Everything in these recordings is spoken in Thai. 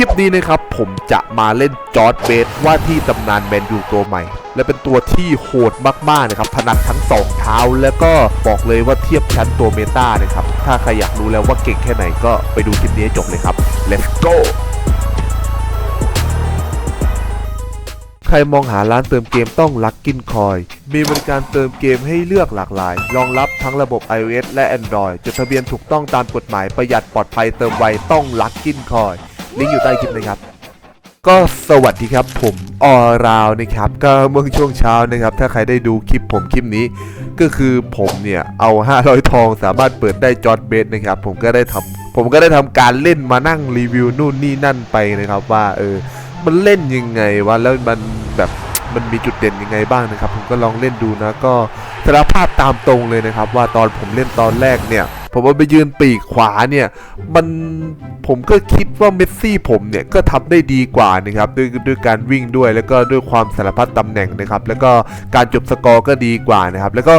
คลิปนี้นะครับ ผมจะมาเล่นจอร์ดเบสว่าที่ตำนานแมนยูตัวใหม่ และเป็นตัวที่โหดมากๆนะครับถนัดทั้งสองเท้า แล้วก็บอกเลยว่าเทียบชั้นตัวเมตานะครับ ถ้าใครอยากรู้แล้วว่าเก่งแค่ไหนก็ไปดูคลิปนี้ให้จบเลยครับ let's go ใครมองหาร้านเติมเกมต้องลักกินคอย มีบริการเติมเกมให้เลือกหลากหลาย รองรับทั้งระบบ iOS และ Android จดทะเบียนถูกต้องตามกฎหมายประหยัดปลอดภัยเติมไวต้องลักกินคอย ลิงก์อยู่ใต้คลิปนะครับ ก็สวัสดีครับผมออราวนะครับ ก็เมื่อช่วงเช้านะครับ ถ้าใครได้ดูคลิปผมคลิปนี้ ก็คือผมเนี่ยเอา 500 ทองสามารถเปิดได้จอร์ดเบสนะครับ ผมก็ได้ทำผมก็ได้ทำการเล่นมานั่งรีวิวนู่นนี่นั่นไปนะครับ ว่าเออมันเล่นยังไงวะแล้วมันแบบมันมีจุดเด่นยังไงบ้างนะครับ ผมก็ลองเล่นดูนะก็สารภาพตามตรงเลยนะครับ ว่าตอนผมเล่นตอนแรกเนี่ย ผมว่าไปยืนปีกขวาเนี่ยมันผมก็คิดว่าเมสซี่ผมเนี่ยก็ทำได้ดีกว่านะครับด้วยด้วยการวิ่งด้วยแล้วก็ด้วยความสารพัดตำแหน่งนะครับแล้วก็การจบสกอร์ก็ดีกว่านะครับแล้วก็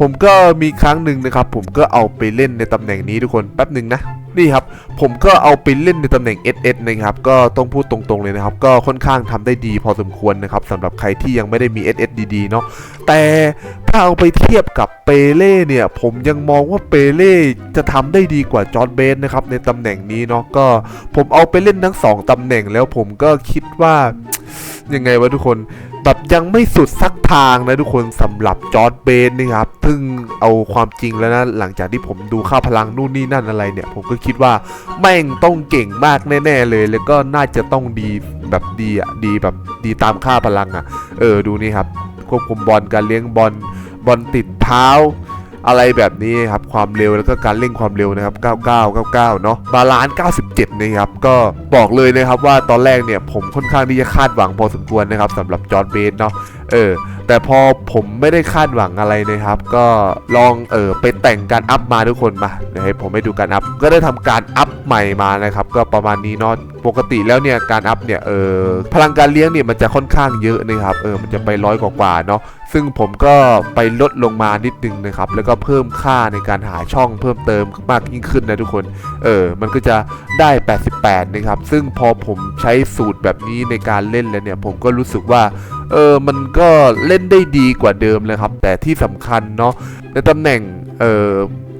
ผมก็มีครั้งหนึ่งนะครับ ผมก็เอาไปเล่นในตำแหน่งนี้ทุกคนแป๊บหนึ่งนะนี่ครับผมก็เอาไปเล่นในตำแหน่ง SS นะครับก็ต้องพูดตรงๆเลยนะครับ ก็ค่อนข้างทำได้ดีพอสมควรนะครับสำหรับใครที่ยังไม่ได้มี SS ดีๆเนาะแต่ถ้าเอาไปเทียบกับเปเล่เนี่ย ผมยังมองว่าเปเล่จะทำได้ดีกว่าจอร์ดเบนนะครับในตำแหน่งนี้เนาะก็ผมเอาไปเล่นทั้งสองตำแหน่งแล้วผมก็คิดว่ายังไงวะทุกคน แบบยังไม่สุดสักทางนะทุกคนสำหรับจอร์ดเบนนี่ครับ ซึ่งเอาความจริงแล้วนะ หลังจากที่ผมดูค่าพลังนู่นนี่นั่นอะไรเนี่ย ผมก็คิดว่าแม่งต้องเก่งมากแน่ๆเลย แล้วก็น่าจะต้องดีแบบดีอะดีแบบดีตามค่าพลังอะ เออดูนี่ครับควบคุมบอลการเลี้ยงบอลบอลติดเท้า อะไรแบบนี้ครับความเร็วแล้วก็การเร่งความเร็วนะครับ 99 99 เนาะบาลานซ์97 นะครับ ก็บอกเลยนะครับว่าตอนแรกเนี่ยผมค่อนข้างที่จะคาดหวังพอสมควรนะครับสำหรับจอร์นเบนเนาะ เออแต่พอผมไม่ได้คาดหวังอะไรนะครับ ก็ลองเออไปแต่งการอัพมาทุกคนมาเดี๋ยวให้ผมให้ดูการอัพก็ได้ทำการอัพใหม่มานะครับ ก็ประมาณนี้เนาะปกติแล้วเนี่ยการอัพเนี่ยเออพลังการเลี้ยงเนี่ยมันจะค่อนข้างเยอะนะครับเออมันจะไปร้อยกว่าเนาะซึ่งผมก็ไปลดลงมานิดนึงนะครับแล้วก็เพิ่มค่าในการหาช่องเพิ่มเติมมากยิ่งขึ้นนะทุกคนเออมันก็จะได้ 88 นะครับ ซึ่งพอผมใช้สูตรแบบนี้ในการเล่นแล้วเนี่ยผมก็รู้สึกว่า เออมันก็เล่นได้ดีกว่าเดิมเลยครับ แต่ที่สำคัญเนาะในตำแหน่งเอ่อ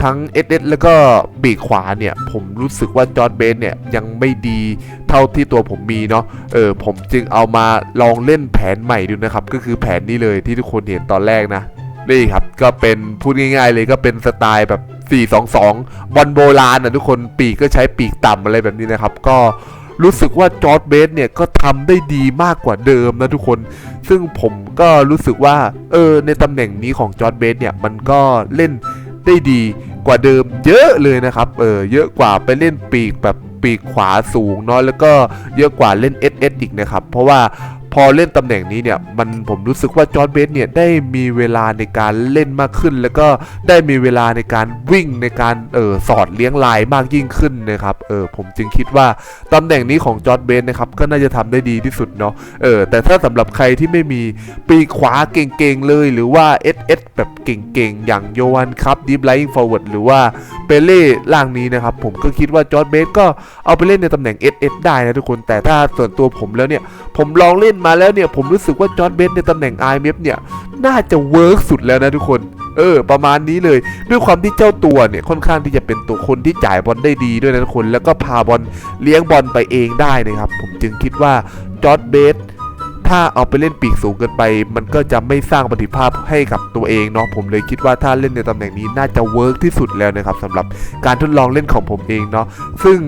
ทั้ง SS แล้วก็ปีกขวาเนี่ย ผมรู้สึกว่าจอร์ดเบนเนี่ยยังไม่ดีเท่าที่ตัวผมมีเนาะเออผมจึงเอามาลองเล่นแผนใหม่ดูนะครับ ก็คือแผนนี้เลยที่ทุกคนเห็นตอนแรกนะนี่ครับก็เป็นพูดง่ายๆเลยก็เป็นสไตล์แบบ 4-2-2 บอลโบราณนะทุกคนปีกก็ใช้ปีกต่ำอะไรแบบนี้นะครับ ก็ รู้สึกว่าจอร์ดเบสเนี่ยก็ทำได้ดีมากกว่าเดิมนะทุกคน ซึ่งผมก็รู้สึกว่าเออในตำแหน่งนี้ของจอร์ดเบสเนี่ยมันก็เล่นได้ดีกว่าเดิมเยอะเลยนะครับเออเยอะกว่าไปเล่นปีกแบบปีกขวาสูงเนาะแล้วก็เยอะกว่าเล่น SS อีกนะครับ เพราะว่า พอเล่นตำแหน่งนี้เนี่ยมันผมรู้สึกว่าจอร์ดเบสเนี่ยได้มีเวลาในการเล่นมากขึ้น แล้วก็ได้มีเวลาในการวิ่งในการเออสอดเลี้ยงลายมากยิ่งขึ้นนะครับเออผมจึงคิดว่าตำแหน่งนี้ของจอร์ดเบสนะครับก็น่าจะทำได้ดีที่สุดเนาะเออแต่ถ้าสำหรับใครที่ไม่มีปีขวาเก่งๆเลย หรือว่า SS แบบเก่งๆ อย่างโยวันครับดิฟไลท์ฟอร์เวิร์ดหรือว่าเปเล่ล่างนี้นะครับผมก็คิดว่าจอร์ดเบสก็เอาไปเล่นในตำแหน่ง SS ได้นะทุกคนแต่ถ้าส่วนตัวผมแล้วเนี่ยผมลองเล่นมาแล้วเนี่ยผมรู้สึกว่าจอร์ดเบนในตำแหน่ง IMF เนี่ยน่าจะเวิร์กสุดแล้วนะทุกคนเออ ประมาณนี้เลย ด้วยความที่เจ้าตัวเนี่ยค่อนข้างที่จะเป็นตัวคนที่จ่ายบอลได้ดีด้วยนะทุกคน แล้วก็พาบอลเลี้ยงบอลไปเองได้นะครับ ผมจึงคิดว่าจอร์ดเบสถ้าเอาไปเล่นปีกสูงเกินไป มันก็จะไม่สร้างประสิทธิภาพให้กับตัวเองเนาะผมเลยคิดว่าถ้าเล่นในตำแหน่งนี้น่าจะเวิร์กที่สุดแล้วนะครับสำหรับการทดลองเล่นของผมเองเนาะซึ่ง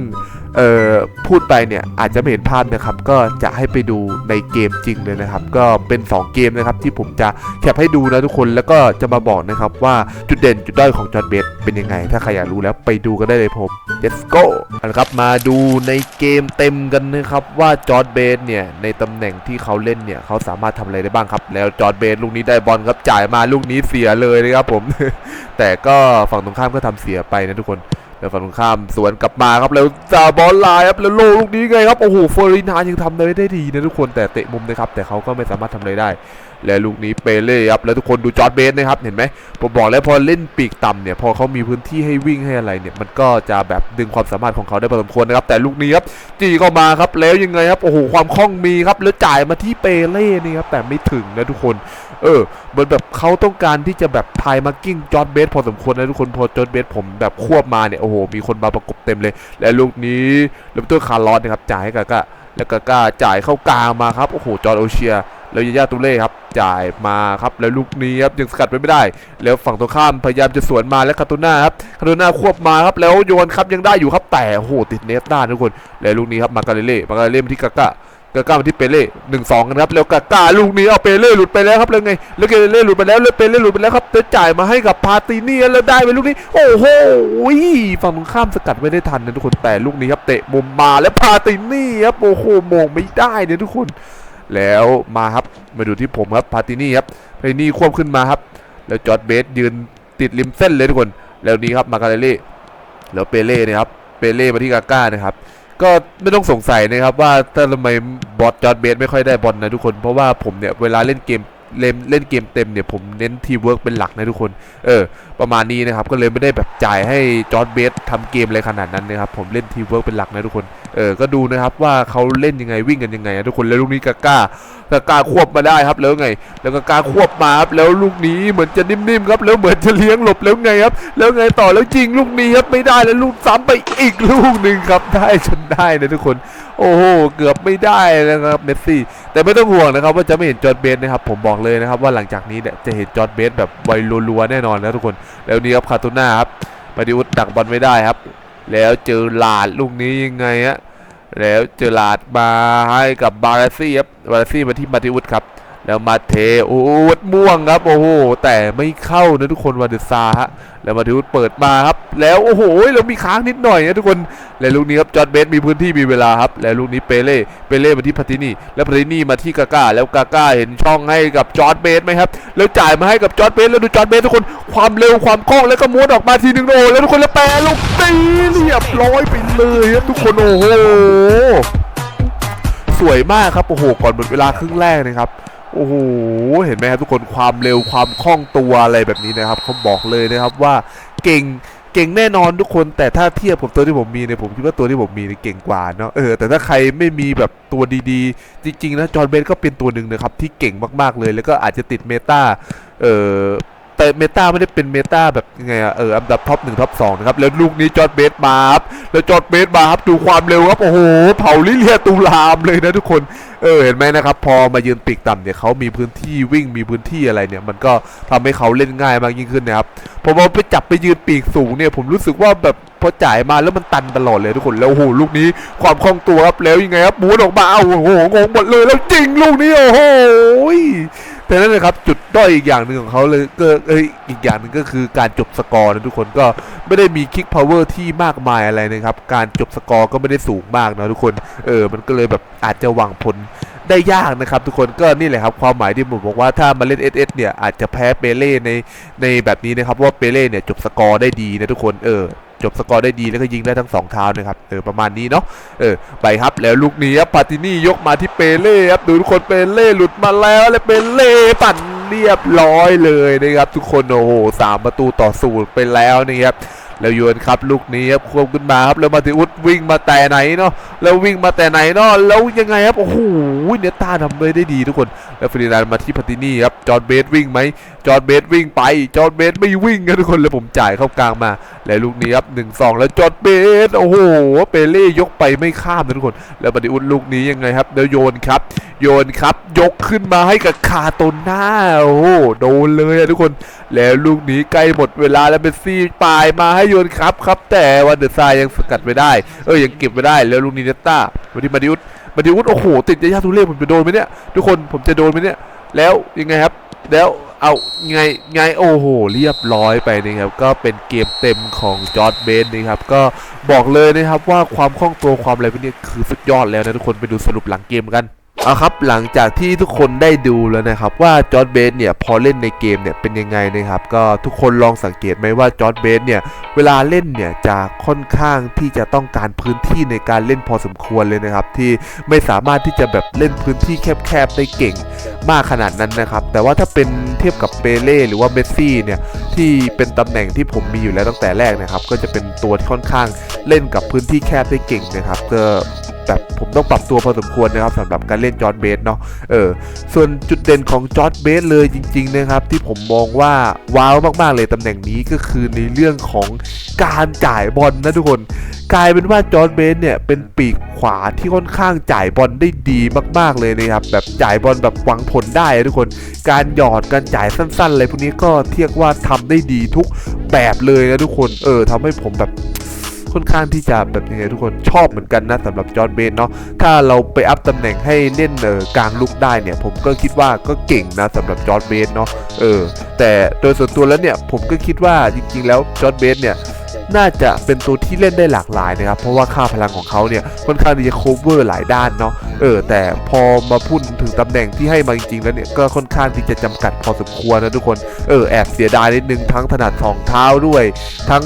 เอ่อพูดไปเนี่ยอาจจะไม่เห็นภาพนะครับ ก็จะให้ไปดูในเกมจริงเลยนะครับ ก็เป็น 2 เกมนะครับ ที่ผมจะแคปให้ดูนะทุกคนแล้วก็จะมาบอกนะครับว่าจุดเด่นจุดด้อยของจอร์นเบสเป็นยังไง ถ้าใครอยากรู้แล้วไปดูกันได้เลยผม let's go เอาละครับมาดูในเกมเต็มกันนะครับว่าจอร์ดเบสเนี่ยในตำแหน่งที่เขาเล่นเนี่ยเขาสามารถทำอะไรได้บ้างครับ แล้วจอร์ดเบสลูกนี้ได้บอลครับจ่ายมาลูกนี้เสียเลยนะครับผม แต่ก็ฝั่งตรงข้ามก็ทำเสียไปนะทุกคน แล้วฝั่งตรงข้ามสวนกลับมาครับแล้วจ่าบอลลายครับแล้วโลลูกนี้ไงครับโอ้โหเฟอร์รินานยังทำได้ได้ดีนะทุกคนแต่เตะมุมนะครับแต่เขาก็ไม่สามารถทำอะไรได้ และลูกนี้เปเล่ครับแล้วทุกคนดูจอร์ดเบสนะครับเห็นไหมผมบอกแล้วพอเล่นปีกต่ำเนี่ยพอเขามีพื้นที่ให้วิ่งให้อะไรเนี่ยมันก็จะแบบดึงความสามารถของเขาได้พอสมควรนะครับแต่ลูกนี้ครับจีเข้ามาครับแล้วยังไงครับโอ้โหความคล่องมีครับแล้วจ่ายมาที่เปเล่นี่ครับแต่ไม่ถึงนะทุกคนเออเหมือนแบบเขาต้องการที่จะแบบพายมาร์กิ้งจอร์ดเบสพอสมควรนะทุกคนพอจอร์ดเบสผมแบบควบมาเนี่ยโอ้โหมีคนมาประกบเต็มเลย และลูกนี้เลเบอร์คาร์ลอสนะครับจ่ายให้กาก้าแล้วกาก้าจ่ายเข้ากลางมาครับโอ้โหจอร์ดโอเชีย แล้วยาย่าตุเล่ครับจ่ายมาครับแล้วลูกนี้ครับยังสกัดไว้ไม่ได้ แล้วฝั่งตรงข้ามพยายามจะสวนมาแล้วคาตูน่าครับคาตูน่าควบมาครับแล้วโยนครับยังได้อยู่ครับแต่โหติดเนตได้ทุกคนแล้วลูกนี้ครับมาการเลเล่มาการเลเล่มาที่กาก้ากาก้ามาที่เปเล่หนึ่งสองกันครับแล้วกาก้าลูกนี้เอาเปเล่หลุดไปแล้วครับแล้วไงแล้วเปเล่หลุดไปแล้วแล้วเปเล่หลุดไปแล้วครับแล้วจ่ายมาให้กับพาตินี่แล้วได้ไปลูกนี้ โอ้โหฝั่งตรงข้ามสกัดไม่ได้ทันนะทุกคนแต่ลูกนี้ครับเตะมุมมาแล้วพาตินี่ครับโอ้โหมองไม่ได้เนี่ยทุกคน แล้วมาครับมาดูที่ผมครับพาตินี่ครับพาตินี่ควบขึ้นมาครับ แล้วจอร์ดเบสยืนติดริมเส้นเลยทุกคน แล้วนี้ครับมาการเล่แล้วเปเล่นะครับเปเล่มาที่กาก้านะครับก็ไม่ต้องสงสัยนะครับว่าถ้าทำไมบอสจอร์ดเบสไม่ค่อยได้บอลนะทุกคนเพราะว่าผมเนี่ยเวลาเล่นเกมเล่นเล่นเกมเต็มเนี่ยผมเน้นทีเวิร์กเป็นหลักนะทุกคน เออ ประมาณนี้นะครับ ก็เลยไม่ได้แบบจ่ายให้จอร์ดเบสทำเกมอะไรขนาดนั้นนะครับ ผมเล่นทีเวิร์กเป็นหลักนะทุกคน เออ ก็ดูนะครับว่าเขาเล่นยังไงวิ่งกันยังไงนะทุกคน แล้วลูกนี้กาก้ากาก้าควบมาได้ครับ แล้วไง แล้วกาก้าควบมาครับ แล้วลูกนี้เหมือนจะนิ่มๆครับ แล้วเหมือนจะเลี้ยงหลบแล้วไงครับ แล้วไงต่อ แล้วจริงลูกนี้ครับไม่ได้ แล้วลูกซ้ำไปอีกลูกหนึ่งครับ ได้จนได้นะทุกคน โอ้โห เกือบไม่ได้นะครับเมสซี่ แต่ไม่ต้องห่วงนะครับว่าจะไม่เห็นจอร์ดเบสนะครับ ผมบอกเลยนะครับว่าหลังจากนี้เนี่ยจะเห็นจอร์ดเบสแบบไวรัวๆแน่นอนนะทุกคนแล้วนี่ครับคาตูน่าครับมาดิวุฒิดักบอลไม่ได้ครับ แล้วเจอหลาดลูกนี้ยังไงฮะแล้วเจอหลาดมาให้กับบาราซี่ครับบาราซี่มาที่มาติวุฒิครับ แล้วมาเทโอ้ดม่วงครับ โอ้โหแต่ไม่เข้านะทุกคนวาเดซาฮะแล้วมาติอุสเปิดมาครับ แล้วโอ้โหแล้วมีค้างนิดหน่อยนะทุกคนและลูกนี้ครับจอร์ดเบสมีพื้นที่มีเวลาครับ และลูกนี้เปเล่เปเล่มาที่พาตินี่แล้วพาตินี่มาที่กาก้าแล้วกาก้าเห็นช่องให้กับจอร์ดเบสไหมครับแล้วจ่ายมาให้กับจอร์ดเบสแล้วดูจอร์ดเบสทุกคนความเร็วความคล่องแล้วก็ม้วนออกมาทีนึงโอ้แล้วทุกคนแล้วแปรลูกตีเรียบร้อยไปเลยครับทุกคนโอ้โหสวยมากครับโอ้โหก่อนหมดเวลาครึ่งแรกนะครับ โอ้โห เห็นไหมครับทุกคนความเร็วความคล่องตัวอะไรแบบนี้นะครับเขาบอกเลยนะครับว่าเก่งเก่งแน่นอนทุกคนแต่ถ้าเทียบกับตัวที่ผมมีเนี่ยผมคิดว่าตัวที่ผมมีเนี่ยเก่งกว่าเนาะเออแต่ถ้าใครไม่มีแบบตัวดีๆ จริงๆนะจอร์นเบนก็เป็นตัวหนึ่งนะครับที่เก่งมากๆเลย แล้วก็อาจจะติดเมตาเออ แต่เมตาไม่ได้เป็นเมตาแบบยังไงอะเอออันดับท็อปหนึ่งท็อปสองนะครับ แล้วลูกนี้จอร์นเบสมาครับแล้วจอร์นเบสมาครับดูความเร็วครับ โอ้โห เผาลิเลียตูลามเลยนะทุกคน เออ เห็นไหมนะครับ พอมายืนปีกต่ำเนี่ยเขามีพื้นที่วิ่งมีพื้นที่อะไรเนี่ย มันก็ทำให้เขาเล่นง่ายมากยิ่งขึ้นนะครับพอมาไปจับไปยืนปีกสูงเนี่ยผมรู้สึกว่าแบบพอจ่ายมาแล้วมันตันตลอดเลยทุกคนแล้วโอ้โหลูกนี้ความคล่องตัวครับแล้วยังไงครับม้วนออกมาเอาโอ้โหงงหมดเลยแล้วจริงลูกนี้โอ้โห แต่นั่นเลยครับจุดด้อยอีกอย่างหนึ่งของเขาเลยก็เอ้ยอีกอย่างหนึ่งก็คือการจบสกอร์นะทุกคนก็ไม่ได้มีคิกพาวเวอร์ที่มากมายอะไรนะครับ การจบสกอร์ก็ไม่ได้สูงมากนะทุกคนเออมันก็เลยแบบอาจจะหวังผลได้ยากนะครับ ทุกคนก็นี่แหละครับความหมายที่ผมบอกว่าถ้ามาเล่น SS เนี่ยอาจจะแพ้เปเล่ในในแบบนี้นะครับว่าเปเล่เนี่ยจบสกอร์ได้ดีนะทุกคนเออ จบสกอร์ได้ดีแล้วก็ยิงได้ทั้งสองเท้านะครับเออประมาณนี้เนาะเออไปครับแล้วลูกนี้ครับปาตินี่ยกมาที่เปเล่ครับดูทุกคนเปเล่หลุดมาแล้วแล้วเปเล่ปั่นเรียบร้อยเลยนะครับทุกคนโอ้โหสามประตูต่อศูนย์ไปแล้วนะครับแล้วโยนครับลูกนี้ครับควบขึ้นมาครับแล้วมาติอุดวิ่งมาแต่ไหนเนาะแล้ววิ่งมาแต่ไหนเนาะแล้วยังไงครับโอ้โหเนยตาทำได้ได้ดีทุกคนแล้วฟรีแลนซ์มาที่พัตินี่ครับจอร์นเบสวิ่งไหมจอร์นเบสวิ่งไปจอร์นเบสไม่วิ่งกันทุกคนเลยผมจ่ายเข้ากลางมา แล้วลูกนี้ครับหนึ่งสองแล้วจอร์นเบสโอ้โหเปเล่ยกไปไม่ข้ามนะทุกคน แล้วมาติอุดลูกนี้ยังไงครับแล้วโยนครับ โยนครับยกขึ้นมาให้กับคาโตน่าโอ้โหโดนเลยอะทุกคน แล้วลูกนี้ใกล้หมดเวลาแล้วเมสซี่ปลายมาให้โยนครับครับ แต่วันเดอร์ซายยังสกัดไม่ได้ เออยังเก็บไม่ได้แล้วลูกนี้เนตต้ามาที่มาดิอุส มาดิวุฒโอ้โหติดยาย่าทุเล่ผมจะโดนไหมเนี่ยทุกคนผมจะโดนไหมเนี่ย แล้วยังไงครับ แล้วเอาไงไงโอ้โหเรียบร้อยไปนะครับก็เป็นเกมเต็มของจอร์ดเบนนะครับก็บอกเลยนะครับว่าความคล่องตัวความอะไรพวกนี้คือสุดยอดแล้วนะทุกคนไปดูสรุปหลังเกมกัน เอาครับหลังจากที่ทุกคนได้ดูแล้วนะครับว่าจอร์ดเบสเนี่ยพอเล่นในเกมเนี่ยเป็นยังไงนะครับก็ทุกคนลองสังเกตไหมว่าจอร์ดเบสเนี่ยเวลาเล่นเนี่ยจะค่อนข้างที่จะต้องการพื้นที่ในการเล่นพอสมควรเลยนะครับที่ไม่สามารถที่จะแบบเล่นพื้นที่แคบๆได้เก่งมากขนาดนั้นนะครับแต่ว่าถ้าเป็นเทียบกับเปเล่หรือว่าเมสซี่เนี่ยที่เป็นตำแหน่งที่ผมมีอยู่แล้วตั้งแต่แรกนะครับก็จะเป็นตัวที่ค่อนข้างเล่นกับพื้นที่แคบได้เก่งนะครับก็ แบบผมต้องปรับตัวพอสมควรนะครับสำหรับการเล่นจอร์ดเบสเนาะเออส่วนจุดเด่นของจอร์ดเบสเลยจริงๆนะครับที่ผมมองว่าว้าวมากๆเลยตำแหน่งนี้ก็คือในเรื่องของการจ่ายบอลนะทุกคน กลายเป็นว่าจอร์ดเบสเนี่ยเป็นปีกขวาที่ค่อนข้างจ่ายบอลได้ดีมาก ๆเลยนะครับแบบจ่ายบอลแบบหวังผลได้ทุกคน การหยอดการจ่ายสั้นๆอะไรพวกนี้ก็เทียกว่าทำได้ดีทุกแบบเลยนะทุกคนเออทำให้ผมแบบ ค่อนข้างที่จะแบบยังไงทุกคนชอบเหมือนกันนะสำหรับจอร์ดเบนเนาะถ้าเราไปอัพตำแหน่งให้เล่นเออกลางลุกได้เนี่ย ผมก็คิดว่าก็เก่งนะสำหรับจอร์ดเบนเนาะเออแต่โดยส่วนตัวแล้วเนี่ยผมก็คิดว่าจริงๆแล้วจอร์ดเบนเนี่ย น่าจะเป็นตัวที่เล่นได้หลากหลายนะครับ เพราะว่าค่าพลังของเขาเนี่ยค่อนข้างที่จะ cover หลายด้านเนาะเออแต่พอมาพูดถึงตำแหน่งที่ให้มาจริงๆแล้วเนี่ยก็ค่อนข้างที่จะจำกัดพอสมควรนะทุกคนเออแอบเสียดายนิดนึงทั้งถนัดสองเท้าด้วย ทั้ง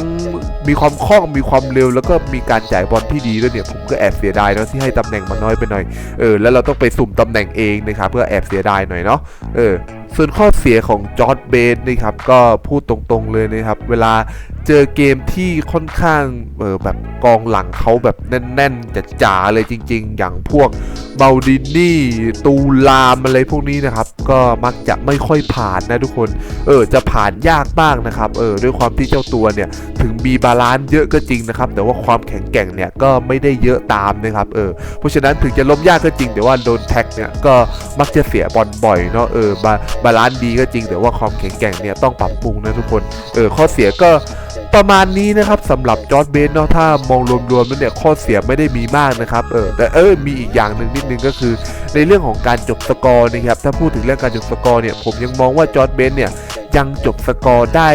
มีความคล่องมีความเร็ว แล้วก็มีการจ่ายบอลที่ดีด้วยเนี่ยผมก็แอบเสียดายเนาะที่ให้ตำแหน่งมาน้อยไปหน่อยเออแล้วเราต้องไปสุ่มตำแหน่งเองนะครับเพื่อแอบเสียดายหน่อยเนาะเออส่วนข้อเสียของจอร์ดเบนนะครับก็พูดตรงๆเลยนะครับ เวลา เจอเกมที่ค่อนข้างเออแบบกองหลังเขาแบบแน่นๆจ๋าๆเลยจริง ๆ อย่างพวกเบลดินนี่ตูลามอะไรพวกนี้นะครับ ก็มักจะไม่ค่อยผ่านนะทุกคน เออจะผ่านยากมากนะครับ เออด้วยความที่เจ้าตัวเนี่ยถึงมีบาลานซ์เยอะก็จริงนะครับ แต่ว่าความแข็งแกร่งเนี่ยก็ไม่ได้เยอะตามนะครับ เออเพราะฉะนั้นถึงจะล้มยากก็จริง แต่ว่าโดนแท็กเนี่ยก็มักจะเสียบอลบ่อยเนาะ เออบาบาลานซ์ดีก็จริง แต่ว่าความแข็งแกร่งเนี่ยต้องปรับปรุงนะทุกคน เออข้อเสียก็ประมาณนี้นะครับสำหรับจอร์ดเบนเนาะถ้ามองรวมๆแล้วเนี่ยข้อเสียไม่ได้มีมากนะครับเออแต่เออมีอีกอย่างหนึ่งนิดนึงก็คือ ในเรื่องของการจบสกอร์นะครับถ้าพูดถึงเรื่องการจบสกอร์เนี่ยผมยังมองว่าจอร์ดเบนเนี่ยยังจบสกอร์ได้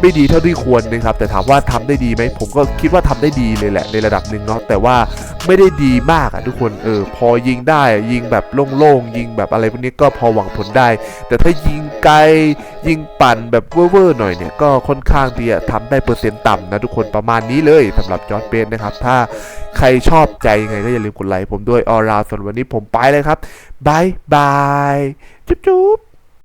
ไม่ดีเท่าที่ควรนะครับแต่ถามว่าทำได้ดีไหมผมก็คิดว่าทำได้ดีเลยแหละในระดับหนึ่งเนาะแต่ว่าไม่ได้ดีมากอะทุกคนเออพอยิงได้ยิงแบบโล่งๆยิงแบบอะไรพวกนี้ก็พอหวังผลได้ แต่ถ้ายิงไกลยิงปั่นแบบเว่อร์ๆหน่อยเนี่ยก็ค่อนข้างที่จะทำได้เปอร์เซ็นต์ต่ำนะทุกคนประมาณนี้เลยสำหรับจอร์ดเบนนะครับ ถ้าใครชอบใจยังไงก็อย่าลืมกดไลค์ผมด้วยออราส่วนวันนี้ผมไปเลยครับบายบายจุ๊บ